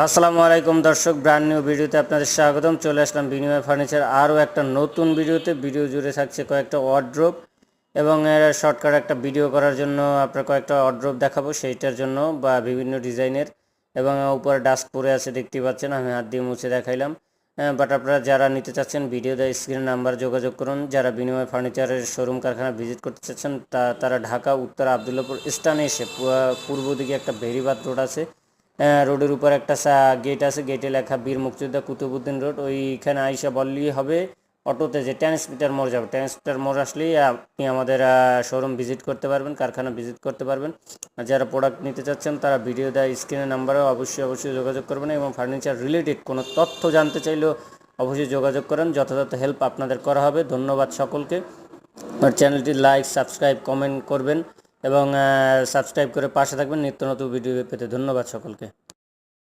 আসসালামু আলাইকুম দর্শক ব্র্যান্ড নিউ ভিডিওতে আপনাদের স্বাগতম। চলে আসলাম বিনিময় ফার্নিচার। আরও একটা নতুন ভিডিওতে। ভিডিও জুড়ে থাকছে কয়েকটা ওয়ার্ড্রোপ এবং শর্টকাট একটা ভিডিও করার জন্য আপনার কয়েকটা ওয়ার্ড্রোপ দেখাবো। সেইটার জন্য বা বিভিন্ন ডিজাইনের এবং উপরে ডাস্ক পরে আছে দেখতে পাচ্ছেন, আমি হাত দিয়ে মুছে দেখাইলাম। বাট আপনারা যারা নিতে চাচ্ছেন ভিডিও দেয় স্ক্রিন নাম্বার যোগাযোগ করুন। যারা বিনিময় ফার্নিচারের শোরুম কারখানা ভিজিট করতে চাচ্ছেন, তা তারা ঢাকা, উত্তর আবদুল্লাপুর স্টানে এসে পূর্ব দিকে একটা ভেরিবাদ রোড আছে। রোডের উপর একটা গেট আছে গেটে লেখা বীর মুক্তিযোদ্ধা কুতুবুদ্দিন রোড। ওইখানে আইসা বললেই হবে, অটোতে যে ট্রান্সমিটার মোড় যাবে ট্রান্সমিটার মোড় আসলেই আপনি আমাদের শোরুম ভিজিট করতে পারবেন, কারখানা ভিজিট করতে পারবেন। যারা প্রোডাক্ট নিতে চাচ্ছেন, তারা ভিডিও দেয় স্ক্রিনের নাম্বারে অবশ্যই অবশ্যই যোগাযোগ করবেন এবং ফার্নিচার রিলেটেড কোনো তথ্য জানতে চাইলেও অবশ্যই যোগাযোগ করেন, যথাযথ হেল্প আপনাদের করা হবে। ধন্যবাদ সকলকে। চ্যানেলটি লাইক সাবস্ক্রাইব কমেন্ট করবেন। এবং সাবস্ক্রাইব করে পাশে থাকবেন। নিত্য নতুন ভিডিও পেতে ধন্যবাদ সকলকে।